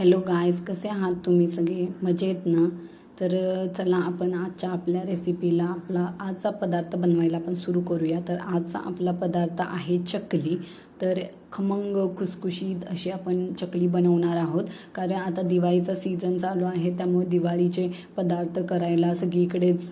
Hello guys कसे आहात तुम्ही सगळे? मजेत ना? तर चला आपण आजच्या आपल्या रेसिपीला आपला आजचा पदार्थ बनवायला आपण सुरू करूया. तर आजचा आपला पदार्थ आहे चकली. तर खमंग खुसखुशीत अशी आपण चकली बनवणार आहोत. कारण आता दिवाळीचा सीझन चालू आहे त्यामुळे दिवाळीचे पदार्थ करायला सगळीकडेच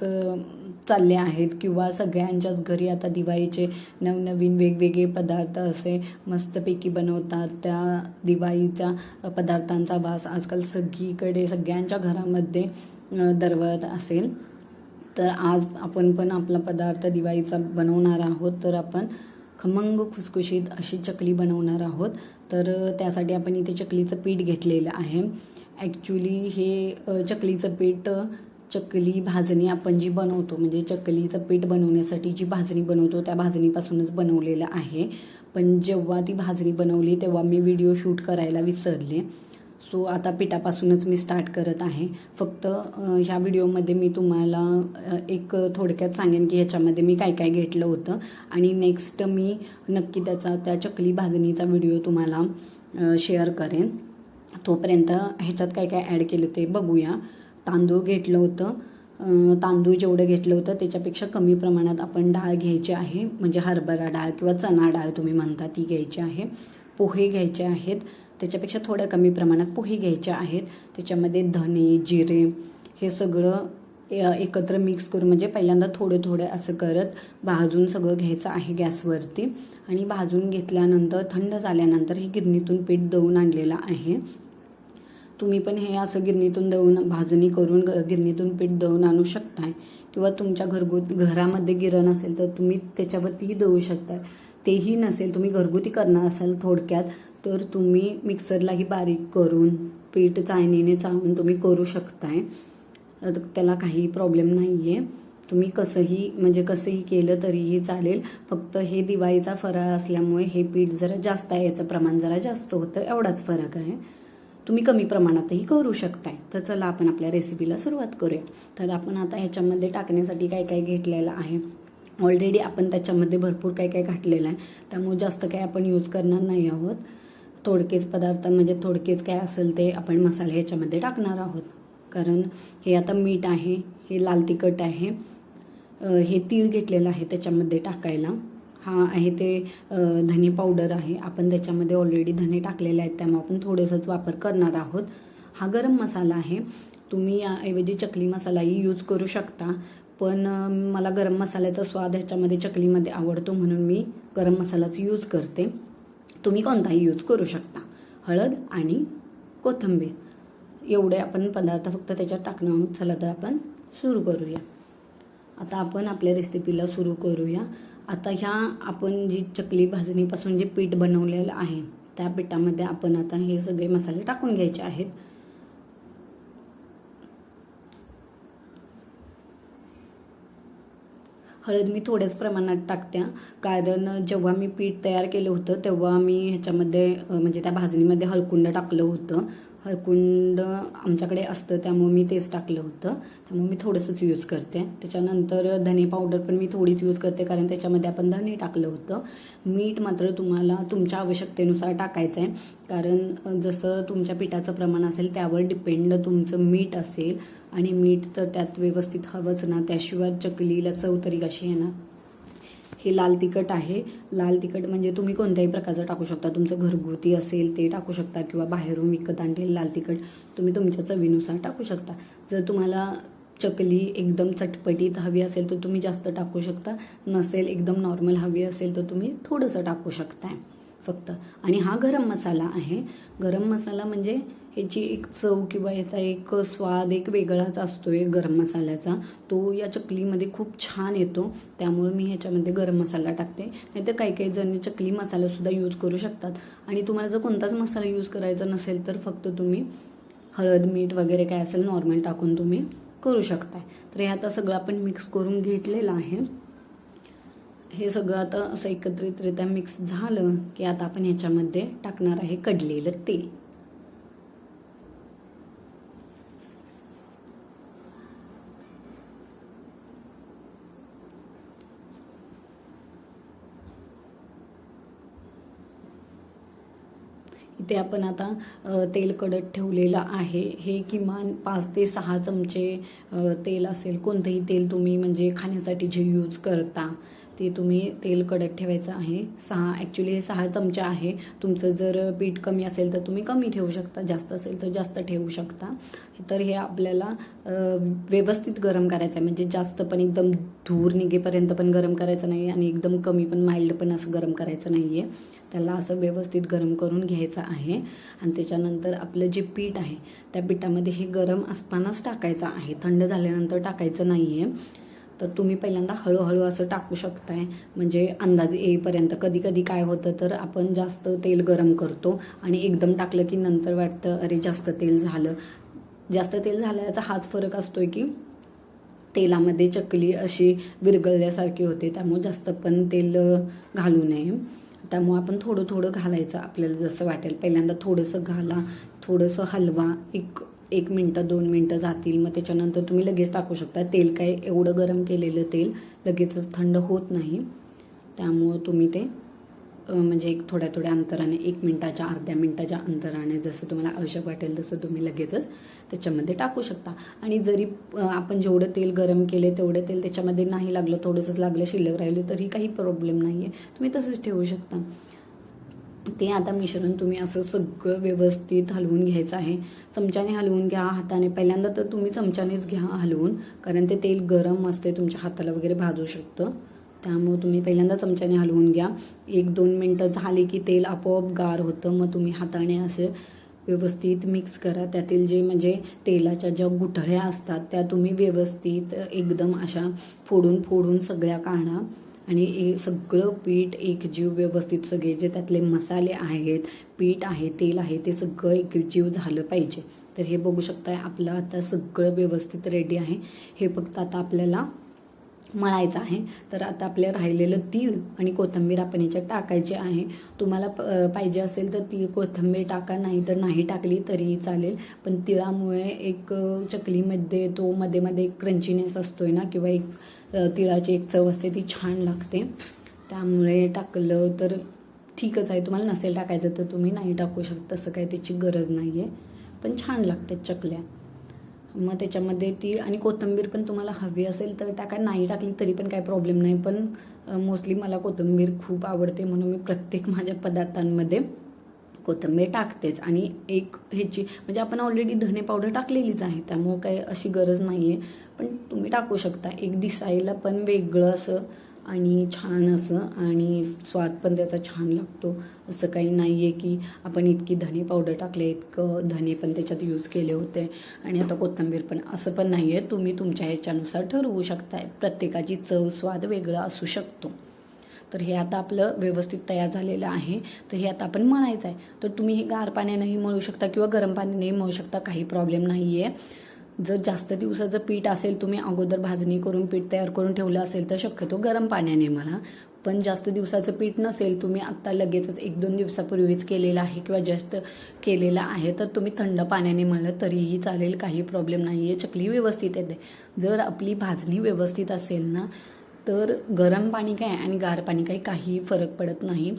चालले आहेत किंवा सगळ्यांच्याच घरी आता दिवाळीचे नवनवीन वेगवेगळे पदार्थ असे मस्तपैकी बनवतात. त्या दिवाळीच्या पदार्थांचा वास आजकाल सगळीकडे सगळ्यांच्या घरामध्ये दरवळत असेल. तर आज आपण पण आपला पदार्थ दिवाळीचा बनवणार आहोत. तर आपण खमंग खुसखुशीत अशी चकली बनवणार आहोत. तर त्यासाठी आपण इथे चकलीचं पीठ घेतलेलं आहे. ॲक्च्युली हे चकलीचं पीठ चकली भाजणी आपण जी बनवतो म्हणजे चकलीचं पीठ बनवण्यासाठी जी भाजणी बनवतो त्या भाजणीपासूनच बनवलेलं आहे. पण जेव्हा ती भाजणी बनवली तेव्हा मी व्हिडिओ शूट करायला विसरले. सो आता पिठापासूनच मी स्टार्ट करत आहे. फक्त ह्या व्हिडिओमध्ये मी तुम्हाला एक थोडक्यात सांगेन की ह्याच्यामध्ये मी काय काय घेतलं होतं. आणि नेक्स्ट मी नक्की त्याचा त्या चकली भाजणीचा व्हिडिओ तुम्हाला शेअर करेन. तोपर्यंत ह्याच्यात काय काय ॲड केलं ते बघूया. तांदूळ घेतलं होतं. तांदूळ जेवढं घेतलं होतं त्याच्यापेक्षा कमी प्रमाणात आपण डाळ घ्यायची आहे. म्हणजे हरभरा डाळ किंवा चणा डाळ तुम्ही म्हणता ती घ्यायची आहे. पोहे घ्यायचे आहेत. त्याच्यापेक्षा थोड्या कमी प्रमाणात पोहे घ्यायचे आहेत. त्याच्यामध्ये धने जिरे हे सगळं ए- एकत्र मिक्स करून म्हणजे पहिल्यांदा थोडं थोडं असं करत भाजून सगळं घ्यायचं आहे गॅसवरती. आणि भाजून घेतल्यानंतर थंड झाल्यानंतर हे गिरणीतून पीठ दळून आणलेलं आहे. तुम्ही पण हे असं गिरणीतून दळून भाजणी करून ग- गिरणीतून पीठ दळून आणू शकताय. किंवा तुमच्या घरगुती घरामध्ये गिरण असेल तर तुम्ही त्याच्यावरतीही दळू शकताय. तेही नसेल तुम्ही घरगुती करणार असाल थोडक्यात तर तुम्ही मिक्सरलाही बारीक करून पीठ चाळणीने चाळून तुम्ही करू शकताय. त्याला काही प्रॉब्लेम नाही आहे तुम्ही कसंही म्हणजे कसंही केलं तरीही चालेल. फक्त हे दिवाळीचा फराळ असल्यामुळे हे पीठ जरा जास्त आहे याचं प्रमाण जरा जास्त होतं एवढाच फरक आहे. तुम्ही कमी प्रमाणातही करू शकताय. तर चला आपण आपल्या रेसिपीला सुरुवात करूया. तर आपण आता ह्याच्यामध्ये टाकण्यासाठी काय काय घेतलेलं आहे. ऑलरेडी आपण त्याच्यामध्ये भरपूर काय काय घातलेलं आहे. त्यामुळे जास्त काय आपण यूज करणार नाही आहोत. थोडकेच पदार्थ म्हणजे थोडकेच काय असेल ते आपण मसाले ह्याच्यामध्ये टाकणार आहोत. कारण हे आता मीठ आहे हे लाल तिखट आहे. हे तीळ घेतलेलं आहे त्याच्यामध्ये टाकायला. हा आहे ते धने पावडर आहे. आपण त्याच्यामध्ये ऑलरेडी धने टाकलेले आहेत. त्यामुळे आपण थोडंसंच वापर करणार आहोत. हा गरम मसाला आहे. तुम्ही याऐवजी चकली मसालाही यूज करू शकता. पण मला गरम मसाल्याचा स्वाद ह्याच्यामध्ये चकलीमध्ये आवडतो म्हणून मी गरम मसालाच यूज करते. तुम्ही कोणताही यूज करू शकता. हळद आणि कोथिंबीर. एवढे आपण पदार्थ फक्त त्याच्यात टाकणं आहोत. चला तर आपण सुरू करूया. आता आपण आपल्या रेसिपीला सुरू करूया. आता ह्या आपण जी चकली भाजणीपासून जे पीठ बनवलेलं आहे त्या पिठामध्ये आपण आता हे सगळे मसाले टाकून घ्यायचे आहेत. हळद मी थोड्याच प्रमाणात टाकत्या कारण जेव्हा मी पीठ तयार केलं होतं तेव्हा मी ह्याच्यामध्ये म्हणजे त्या भाजणीमध्ये हळकुंड टाकलं होतं. हळकुंड आमच्याकडे असतं त्यामुळे मी तेच टाकलं होतं. त्यामुळे मी थोडंसंच यूज करते. त्याच्यानंतर धने पावडर पण मी थोडीच यूज करते कारण त्याच्यामध्ये आपण धने टाकलं होतं. मीठ मात्र तुम्हाला तुमच्या आवश्यकतेनुसार टाकायचं आहे कारण जसं तुमच्या पिठाचं प्रमाण असेल त्यावर डिपेंड तुमचं मीठ असेल. आणि मीठ तर त्यात व्यवस्थित हवंच ना. त्याशिवाय चकलीला चव तरी कशी येणार हे लाल तिखट आहे. लाल तिखट म्हणजे तुम्ही कोणत्याही प्रकारचं टाकू शकता. तुमचं घरगुती असेल ते टाकू शकता किंवा बाहेरून विकत आणलेलं लाल तिखट तुम्ही तुमच्या चवीनुसार टाकू शकता. जर तुम्हाला चकली एकदम चटपटीत हवी असेल तर तुम्ही जास्त टाकू शकता. नसेल एकदम नॉर्मल हवी असेल तर तुम्ही थोडंसं टाकू शकता फक्त. आणि हा गरम मसाला आहे. गरम मसाला म्हणजे ह्याची एक चव किंवा याचा एक स्वाद एक वेगळाच असतो आहे गरम मसाल्याचा. तो या चकलीमध्ये खूप छान येतो. त्यामुळे मी ह्याच्यामध्ये गरम मसाला टाकते. नाही तर काही काही जण चकली मसालासुद्धा यूज करू शकतात. आणि तुम्हाला जर कोणताच मसाला यूज करायचा नसेल तर फक्त तुम्ही हळद मीठ वगैरे काय असेल नॉर्मल टाकून तुम्ही करू शकताय. तर हे आता सगळं आपण मिक्स करून घेतलेलं आहे. हे सगळं आता असं एकत्रितरित्या मिक्स झालं की आता आपण ह्याच्यामध्ये टाकणार आहे कडलेलं तेल. इथे आपण आता तेल कडत ठेवलेलं आहे. हे किमान पाच ते सहा चमचे तेल असेल. कोणतंही तेल तुम्ही म्हणजे खाण्यासाठी जे यूज करता ते तुम्ही तेल कडत ठेवायचं आहे. सहा ॲक्च्युली हे सहा चमचा आहे. तुमचं जर पीठ कमी असेल तर तुम्ही कमी ठेवू शकता. जास्त असेल तर जास्त ठेवू शकता. तर हे आपल्याला व्यवस्थित गरम करायचं आहे म्हणजे जास्त पण एकदम धूर निघेपर्यंत पण गरम करायचं नाही आणि एकदम कमी पण माइल्ड पण असं गरम करायचं नाही आहे त्याला असं व्यवस्थित गरम करून घ्यायचं आहे. आणि त्याच्यानंतर आपलं जे पीठ आहे त्या पिठामध्ये हे गरम असतानाच टाकायचं आहे. थंड झाल्यानंतर टाकायचं नाही आहे तर तुम्ही पहिल्यांदा हळूहळू असं टाकू शकताय. म्हणजे अंदाज येईपर्यंत. कधी कधी काय होतं तर आपण जास्त तेल गरम करतो आणि एकदम टाकलं की नंतर वाटतं अरे जास्त तेल झालं. जास्त तेल झाल्याचा हाच फरक असतोय की तेलामध्ये चकली अशी विरघळल्यासारखी होते. त्यामुळे जास्त पण तेल घालू नये. त्यामुळे आपण थोडं थोडं घालायचं आपल्याला जसं वाटेल. पहिल्यांदा थोडंसं घाला. थोडंसं हलवा एक एक मिनटं दोन मिनटं जातील मग त्याच्यानंतर तुम्ही लगेच टाकू शकता. तेल काय एवढं गरम केलेलं तेल लगेचच थंड होत नाही. त्यामुळं तुम्ही ते म्हणजे एक थोड्या थोड्या अंतराने एक मिनटाच्या अर्ध्या मिनटाच्या अंतराने जसं तुम्हाला आवश्यक वाटेल तसं तुम्ही लगेचच त्याच्यामध्ये टाकू शकता. आणि जरी आपण जेवढं तेल गरम केले तेवढं तेल त्याच्यामध्ये नाही लागलं थोडंसंच लागलं शिल्लक राहिलं तरी काही प्रॉब्लेम नाही आहे तुम्ही तसंच ठेवू शकता. ते आता मिश्रण तुम्ही असं सगळं व्यवस्थित हलवून घ्यायचं आहे. चमच्याने हलवून घ्या हाताने. पहिल्यांदा तर तुम्ही चमच्यानेच घ्या हलवून कारण ते तेल गरम असते तुमच्या हाताला वगैरे भाजू शकतं. त्यामुळे तुम्ही पहिल्यांदा चमच्याने हलवून घ्या. एक दोन मिनटं झाली की तेल आपोआप गार होतं मग तुम्ही हाताने असे व्यवस्थित मिक्स करा. त्यातील जे म्हणजे तेलाच्या ज्या गुठळ्या असतात त्या तुम्ही व्यवस्थित एकदम अशा फोडून फोडून सगळ्या काढा. आणि सगळं पीठ एकजीव व्यवस्थित सगळे जे त्यातले मसाले आहेत पीठ आहे तेल आहे ते सगळं एकजीव झालं पाहिजे. तर हे बघू शकताय आपलं आता सगळं व्यवस्थित रेडी आहे. हे फक्त आता आपल्याला मळायचं आहे. तर आता आपल्या राहिलेलं तीळ आणि कोथिंबीर आपण याच्यात टाकायची आहे. तुम्हाला प पाहिजे असेल तर ती कोथिंबीर टाका नाही तर नाही टाकली तरी चालेल. पण तिळामुळे एक चकलीमध्ये तो मध्ये मध्ये एक क्रंचीनेस असतोय ना किंवा एक तिळाची एक चव असते ती छान लागते. त्यामुळे टाकलं तर ठीकच आहे. तुम्हाला नसेल टाकायचं तर तुम्ही नाही टाकू शकता. तसं काही त्याची गरज नाही आहे पण छान लागते चकल्या. मग त्याच्यामध्ये ती आणि कोथिंबीर पण तुम्हाला हवी असेल तर टाका. नाही टाकली तरी पण काही प्रॉब्लेम नाही. पण मोस्टली मला कोथिंबीर खूप आवडते म्हणून मी प्रत्येक माझ्या पदार्थांमध्ये कोथिंबीर टाकतेच. आणि एक ह्याची म्हणजे आपण ऑलरेडी धने पावडर टाकलेलीच आहे. त्यामुळं काही अशी गरज नाही आहे पण तुम्ही टाकू शकता. एक दिसायला पण वेगळं असं आणि छान असं आणि स्वाद पण त्याचा छान लागतो. असं काही नाही आहे की आपण इतकी धने पावडर टाकले इतकं धने पण त्याच्यात यूज केले होते आणि आता कोथिंबीर पण. असं पण नाही आहे तुम्ही तुमच्या ह्याच्यानुसार ठरवू शकताय. प्रत्येकाची चव स्वाद वेगळा असू शकतो. तर हे आता आपलं व्यवस्थित तयार झालेलं आहे. तर हे आता आपण मळायचं आहे तर तुम्ही हे गार पाण्यानेही मळू शकता किंवा गरम पाण्यानेही मळू शकता. काही प्रॉब्लेम नाही आहे जर जास्त दिवसाचं पीठ असेल तुम्ही अगोदर भाजणी करून पीठ तयार करून ठेवलं असेल तर शक्यतो गरम पाण्याने म्हणा. पण जास्त दिवसाचं पीठ नसेल तुम्ही आत्ता लगेचच एक दोन दिवसापूर्वीच केलेलं आहे किंवा जास्त केलेलं आहे तर तुम्ही थंड पाण्याने म्हणलं तरीही चालेल काही प्रॉब्लेम नाही आहे चकली व्यवस्थित येते. जर आपली भाजणी व्यवस्थित असेल ना तर गरम पाणी काय आणि गार पाणी काय काही फरक पडत नाही.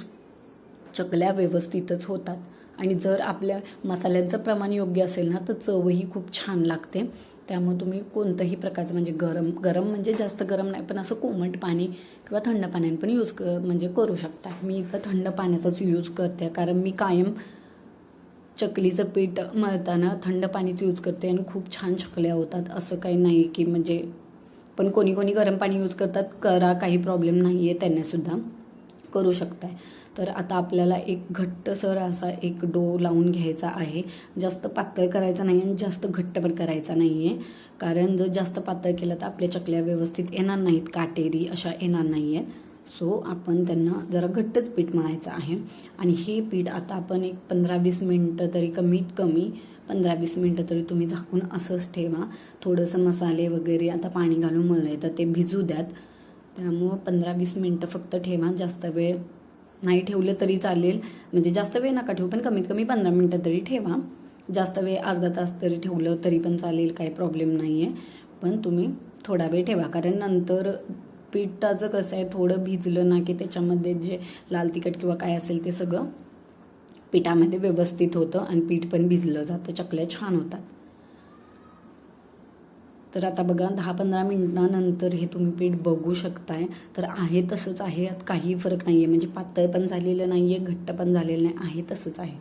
चकल्या व्यवस्थितच होतात. आणि जर आपल्या मसाल्यांचं प्रमाण योग्य असेल ना तर चवही खूप छान लागते. त्यामुळे तुम्ही कोणतंही प्रकारचं म्हणजे गरम गरम म्हणजे जास्त गरम नाही पण असं कोमट पाणी किंवा थंड पाण्याने पण यूज क म्हणजे करू शकता. मी इथं थंड पाण्याचाच यूज करते कारण मी कायम चकलीचं पीठ मळताना थंड पाणीच यूज करते आणि खूप छान चकल्या होतात. असं काही नाही की म्हणजे पण कोणी कोणी गरम पाणी यूज करतात करा काही प्रॉब्लेम नाही आहे त्यांनासुद्धा. करू शकताय. तर आता आपल्याला एक घट्टसर असा एक डो लावून घ्यायचा आहे. जास्त पातळ करायचा नाही आणि जास्त घट्ट पण करायचा नाही आहे कारण जर जास्त पातळ केलं तर आपल्या चकल्या व्यवस्थित येणार नाहीत. काटेरी अशा येणार नाही आहेत सो आपण त्यांना जरा घट्टच पीठ मळायचं आहे. आणि हे पीठ आता आपण एक पंधरा वीस मिनटं तरी कमीत कमी पंधरा वीस मिनटं तरी तुम्ही झाकून असंच ठेवा. थोडंसं मसाले वगैरे आता पाणी घालून मळलं तर ते भिजू द्यात. त्यामुळं पंधरा वीस मिनटं फक्त ठेवा जास्त वेळ नाही ठेवलं तरी चालेल. म्हणजे जास्त वेळ नका ठेवू पण कमीत कमी पंधरा मिनटं तरी ठेवा. जास्त वेळ अर्धा तास तरी ठेवलं तरी पण चालेल काही प्रॉब्लेम नाही आहे पण तुम्ही थोडा वेळ ठेवा कारण नंतर पिठाचं कसं आहे थोडं भिजलं ना की त्याच्यामध्ये जे लाल तिखट किंवा काय असेल ते सगळं पिठामध्ये व्यवस्थित होतं आणि पीठ पण भिजलं जातं चकल्या छान होतात. तर आता बघा दहा पंधरा मिनिटानंतर हे तुम्ही पीठ बघू शकताय. तर आहे तसंच आहे काही फरक नाही आहे म्हणजे पातळ पण झालेलं नाही आहे घट्ट पण झालेलं नाही आहे तसंच आहे.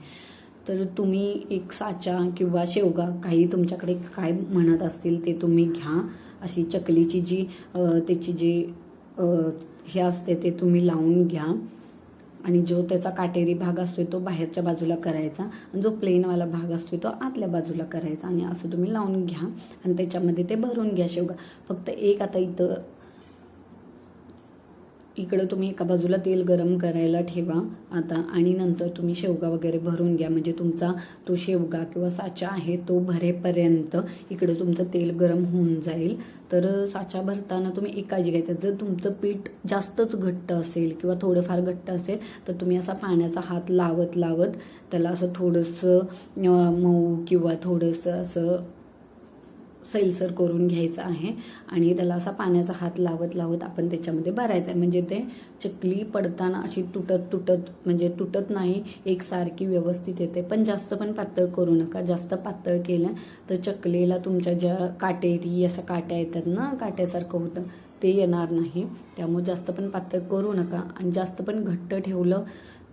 तर तुम्ही एक साचा किंवा शेवगा काही तुमच्याकडे काय म्हणत असतील ते तुम्ही घ्या. अशी चकलीची जी त्याची जी हे असते ते तुम्ही लावून घ्या. आणि जो त्याचा काटेरी भाग असतो तो बाहेरच्या बाजूला करायचा आणि जो प्लेनवाला भाग असतो तो आतल्या बाजूला करायचा. आणि असं तुम्ही लावून घ्या आणि त्याच्यामध्ये ते भरून घ्या शेवगा. फक्त एक आता इथं इकडं तुम्ही एका बाजूला तेल गरम करायला ठेवा आता आणि नंतर तुम्ही शेवगा वगैरे भरून घ्या. म्हणजे तुमचा तो शेवगा किंवा साचा आहे तो भरेपर्यंत इकडं तुमचं तेल गरम होऊन जाईल. तर साचा भरताना तुम्ही एक काळजी घ्यायचं. जर तुमचं पीठ जास्तच घट्ट असेल किंवा थोडंफार घट्ट असेल तर तुम्ही असा पाण्याचा हात लावत लावत त्याला असं थोडंसं मऊ किंवा थोडंसं असं सैलसर करून घ्यायचं आहे आणि त्याला असा पाण्याचा हात लावत लावत आपण त्याच्यामध्ये भरायचं आहे. म्हणजे ते चकली पडताना अशी तुटत तुटत म्हणजे तुटत नाही एकसारखी व्यवस्थित येते. पण जास्त पण पातळ करू नका. जास्त पातळ केलं तर चकलीला तुमच्या ज्या काटेरी अशा काट्या येतात ना काट्यासारखं होतं ते येणार नाही. त्यामुळे जास्त पण पातळ करू नका. आणि जास्त पण घट्ट ठेवलं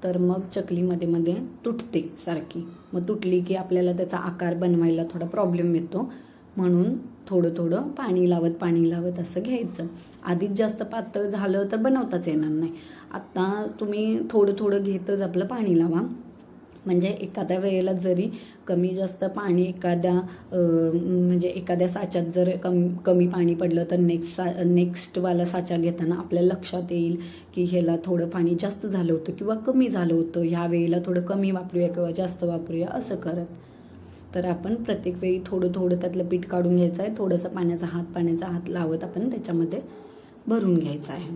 तर मग चकलीमध्ये मध्ये तुटते सारखी. मग तुटली की आपल्याला त्याचा आकार बनवायला थोडा प्रॉब्लेम येतो. म्हणून थोडं थोडं पाणी लावत पाणी लावत असं घ्यायचं. आधीच जास्त पातळ झालं तर बनवताच येणार नाही. आत्ता तुम्ही थोडं थोडं घेतच आपलं पाणी लावा. म्हणजे एखाद्या वेळेला जरी कमी जास्त पाणी एखाद्या म्हणजे एखाद्या साच्यात जर कम कमी पाणी पडलं तर नेक्स्ट सा नेक्स्टवाला साचा घेताना आपल्या लक्षात येईल की ह्याला थोडं पाणी जास्त झालं होतं किंवा कमी झालं होतं. ह्या वेळेला थोडं कमी वापरूया किंवा जास्त वापरूया असं करत. तर आपण प्रत्येक वेळी थोडं थोडं त्यातलं पीठ काढून घ्यायचं आहे. थोडंसं पाण्याचा हात पाण्याचा हात लावत आपण त्याच्यामध्ये भरून घ्यायचं आहे.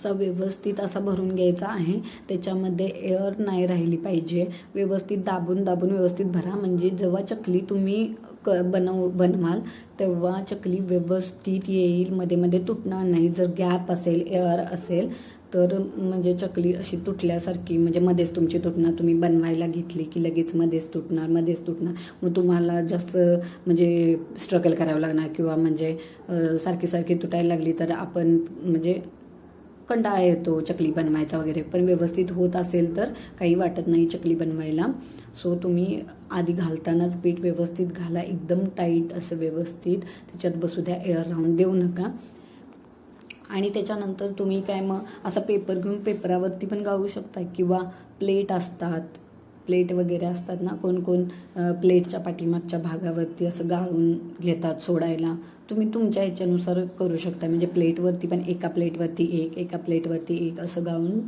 असा व्यवस्थित असा भरून घ्यायचा आहे. त्याच्यामध्ये एअर नाही राहिली पाहिजे. व्यवस्थित दाबून दाबून व्यवस्थित भरा. म्हणजे जेव्हा चकली तुम्ही क बनव बनवाल तेव्हा चकली व्यवस्थित येईल. मध्ये मध्ये तुटणार नाही. जर गॅप असेल एअर असेल तर म्हणजे चकली अशी तुटल्यासारखी म्हणजे मध्येच तुमची तुटणार. तुम्ही बनवायला घेतली की लगेच मध्येच तुटणार मध्येच तुटणार. मग तुम्हाला जास्त म्हणजे स्ट्रगल करावं लागणार किंवा म्हणजे सारखी सारखी तुटायला लागली तर आपण म्हणजे कंटाळा येतो चकली बनवायचा वगैरे. पण व्यवस्थित होत असेल तर काही वाटत नाही चकली बनवायला. सो तुम्ही आधी घालतानाच पीठ व्यवस्थित घाला. एकदम टाईट असं व्यवस्थित. त्याच्यात बसू द्या एअर राहून देऊ नका. आणि त्याच्यानंतर तुम्ही काय मग असा पेपर घेऊन पेपरावरती पण गाळू शकता किंवा प्लेट असतात. प्लेट वगैरे असतात ना कोण कोण प्लेटच्या पाठीमागच्या भागावरती असं गाळून घेतात सोडायला. तुम्ही तुमच्या ह्याच्यानुसार करू शकता. म्हणजे प्लेटवरती पण एका प्लेटवरती एक एका प्लेटवरती एक असं गाळून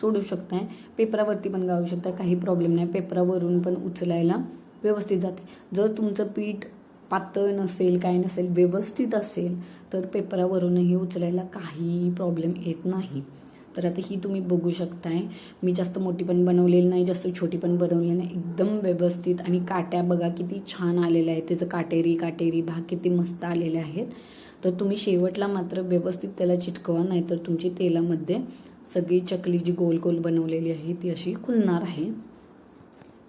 सोडू शकताय. पेपरावरती पण गाळू शकता. काही प्रॉब्लेम नाही. पेपरावरून पण उचलायला व्यवस्थित जाते. जर तुमचं पीठ पातळ नसेल काय नसेल व्यवस्थित असेल तर पेपरावरूनही उचलायला काही प्रॉब्लेम येत नाही. तर आता ही तुम्ही बघू शकताय. मी जास्त मोठी पण बनवलेली नाही जास्त छोटी पण बनवलेली नाही. एकदम व्यवस्थित आणि काट्या बघा किती छान आलेल्या आहेत. त्याचं काटेरी काटेरी भाग किती मस्त आलेले आहेत. तर तुम्ही शेवटला मात्र व्यवस्थित त्याला चिटकवा नाहीतर तुमची तेलामध्ये सगळी चकली जी गोल गोल बनवलेली आहे ती अशी खुलणार आहे.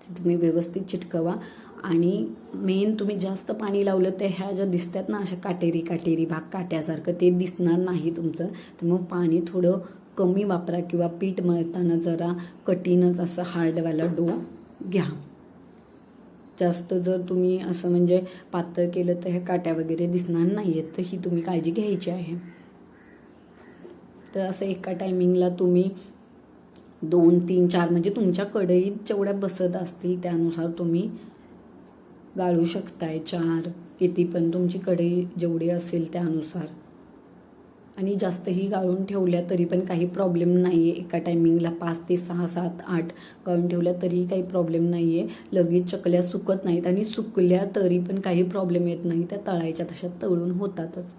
तुम्ही व्यवस्थित चिटकवा. आणि मेन तुम्ही जास्त पाणी लावलं तर ह्या ज्या दिसतात ना अशा काटेरी काटेरी भाग काट्यासारखं ते दिसणार नाही तुमचं. तर मग पाणी थोडं कमी वापरा किंवा पीठ मळताना जरा कठीणच असं हार्डवाला डो घ्या. जास्त जर तुम्ही असं म्हणजे पातळ केलं तर ह्या काट्या वगैरे दिसणार नाही आहेत तर ही तुम्ही काळजी घ्यायची आहे. तर असं एका टायमिंगला तुम्ही दोन तीन चार म्हणजे तुमच्या कढईत जेवढ्या बसत असतील त्यानुसार तुम्ही गाळू शकताय चार. किती पण तुमची कढई जेवढी असेल त्यानुसार. आणि जास्तही गाळून ठेवल्या तरी पण काही प्रॉब्लेम नाही आहे एका टायमिंगला पाच ते सहा सात आठ गाळून ठेवल्या तरीही काही प्रॉब्लेम नाही आहे लगेच चकल्या सुकत नाहीत आणि सुकल्या तरी पण काही प्रॉब्लेम येत नाही. त्या तळायच्या तशा तळून होतातच.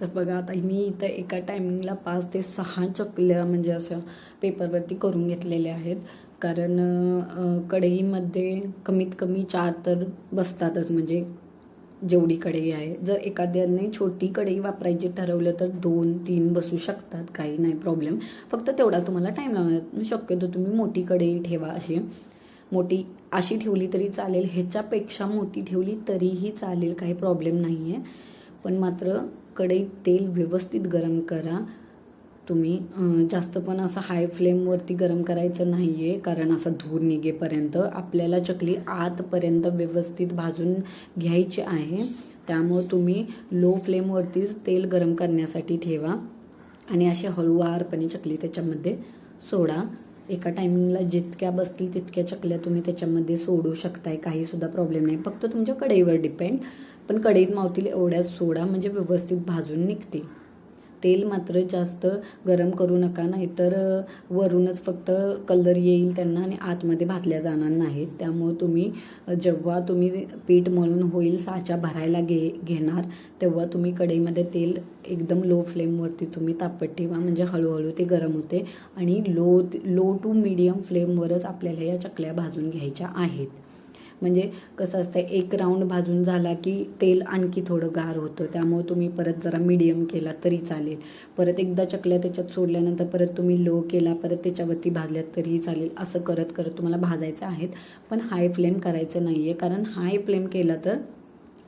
तर बघा आता मी इथं एका टायमिंगला पाच ते सहा चकल्या म्हणजे अशा पेपरवरती करून घेतलेल्या आहेत. कारण कढईमध्ये कमीत कमी चार तर बसतातच. म्हणजे जेवढी कढई आहे. जर एखाद्याने छोटी कढई वापरायची ठरवलं तर दोन तीन बसू शकतात. काही नाही प्रॉब्लेम फक्त तेवढा तुम्हाला टाईम लागणार. शक्यतो तुम्ही मोठी कढई ठेवा अशी. मोठी अशी ठेवली तरी चालेल. ह्याच्यापेक्षा मोठी ठेवली तरीही चालेल. काही प्रॉब्लेम नाही आहे पण मात्र कढईत तेल व्यवस्थित गरम करा. तुम्ही जास्त पण असं हाय फ्लेमवरती गरम करायचं नाही आहे कारण असं धूर निघेपर्यंत आपल्याला चकली आतपर्यंत व्यवस्थित भाजून घ्यायची आहे. त्यामुळं तुम्ही लो फ्लेमवरतीच तेल गरम करण्यासाठी ठेवा आणि अशी हळूवारपणे चकली त्याच्यामध्ये सोडा. एका टायमिंगला जितक्या बसतील तितक्या चकल्या तुम्ही त्याच्यामध्ये सोडू शकताय काहीसुद्धा प्रॉब्लेम नाही. फक्त तुमच्या कढईवर डिपेंड पण कढईत मावतील एवढ्या सोडा म्हणजे व्यवस्थित भाजून निघतील. तेल मात्र जास्त गरम करू नका नाहीतर वरूनच फक्त कलर येईल त्यांना आणि आतमध्ये भाजल्या जाणार नाहीत. त्यामुळं तुम्ही जेव्हा तुम्ही पीठ मळून होईल साचा भरायला घे घेणार तेव्हा तुम्ही कढईमध्ये तेल एकदम लो फ्लेमवरती तुम्ही तापत ठेवा. म्हणजे हळूहळू ते गरम होते आणि लो लो टू मिडियम फ्लेमवरच आपल्याला या चकल्या भाजून घ्यायच्या आहेत. म्हणजे कसं असतं एक राऊंड भाजून झाला की तेल आणखी थोडं गार होतं. त्यामुळे तुम्ही परत जरा मीडियम केला तरी चालेल. परत एकदा चकल्या त्याच्यात सोडल्यानंतर परत तुम्ही लो केला परत त्याच्यावरती भाजल्यात तरीही चालेल. असं करत करत तुम्हाला भाजायचं आहेत. पण हाय फ्लेम करायचं नाही आहे कारण हाय फ्लेम केला तर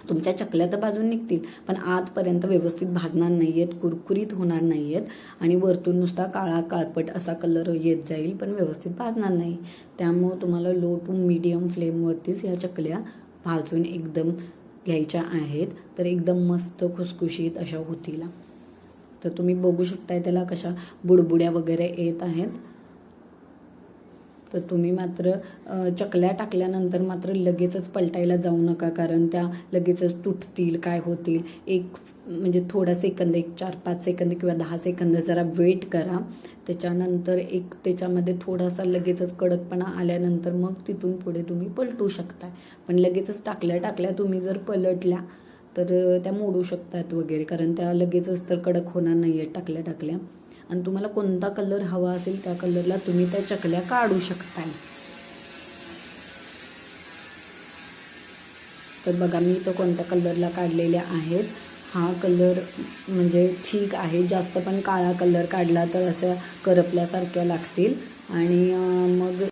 तुमच्या चकल्या तर भाजून निघतील पण आतपर्यंत व्यवस्थित भाजणार नाही आहेत कुरकुरीत होणार नाही आहेत आणि वरतून नुसता काळा काळपट असा कलर येत जाईल पण व्यवस्थित भाजणार नाही. त्यामुळं तुम्हाला लो टू मीडियम फ्लेमवरतीच ह्या चकल्या भाजून एकदम घ्यायच्या आहेत. तर एकदम मस्त खुसखुशीत अशा होतील. तर तुम्ही बघू शकताय त्याला कशा बुडबुड्या वगैरे येत आहेत. तर तुम्ही मात्र चकल्या टाकल्यानंतर मात्र लगेचच पलटायला जाऊ नका कारण त्या लगेचच तुटतील काय होतील. एक म्हणजे थोडा सेकंद एक चार पाच सेकंद किंवा दहा सेकंद जरा वेट करा. त्याच्यानंतर एक त्याच्यामध्ये थोडासा लगेचच कडकपणा आल्यानंतर मग तिथून पुढे तुम्ही पलटू शकताय. पण लगेचच टाकल्या टाकल्या तुम्ही जर पलटल्या तर त्या मोडू शकतात वगैरे कारण त्या लगेचच तर कडक होणार नाही आहेत टाकल्या टाकल्या. आणि तुम्हाला कोणता कलर हवा असेल त्या कलरला तुम्ही त्या चकल्या काढू शकताय. तर बघा मी तो कोणत्या कलरला काढलेल्या आहेत. हा कलर म्हणजे ठीक आहे. जास्त पण काळा कलर काढला तर अशा करपल्यासारख्या लागतील. आणि मग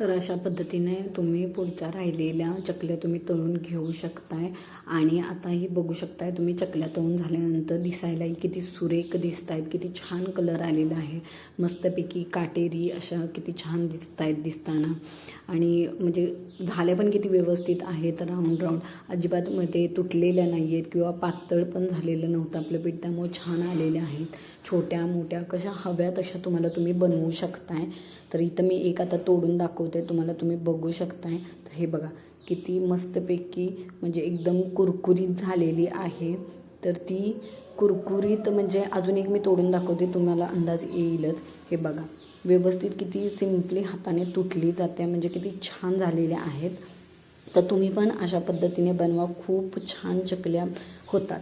तर अशा पद्धतीने तुम्ही पुढच्या राहिलेल्या चकल्या तुम्ही तळून घेऊ शकताय. आणि आताही बघू शकताय तुम्ही चकल्या तळून झाल्यानंतर दिसायलाही किती सुरेख दिसत आहेत किती छान कलर आलेला आहे. मस्तपैकी काटेरी अशा किती छान दिसत आहेत दिसताना. आणि म्हणजे झाल्या पण किती व्यवस्थित आहेत राऊंड राऊंड अजिबात मध्ये तुटलेल्या नाही आहेत किंवा पातळ पण झालेलं नव्हतं आपलं पीठ त्यामुळे छान आलेले आहेत. छोट्या मोठ्या कशा हव्या तशा तुम्हाला तुम्ही बनवू शकताय. तर इथं मी एक आता तोडून दाखवते तुम्हाला तुम्ही बघू शकताय. तर हे बघा किती मस्तपैकी म्हणजे एकदम कुरकुरीत झालेली आहे. तर ती कुरकुरीत म्हणजे अजून एक मी तोडून दाखवते तुम्हाला अंदाज येईलच. हे बघा व्यवस्थित किती सिम्पली हाताने तुटली जाते म्हणजे किती छान झालेल्या आहेत. तर तुम्ही पण अशा पद्धतीने बनवा खूप छान चकल्या होतात.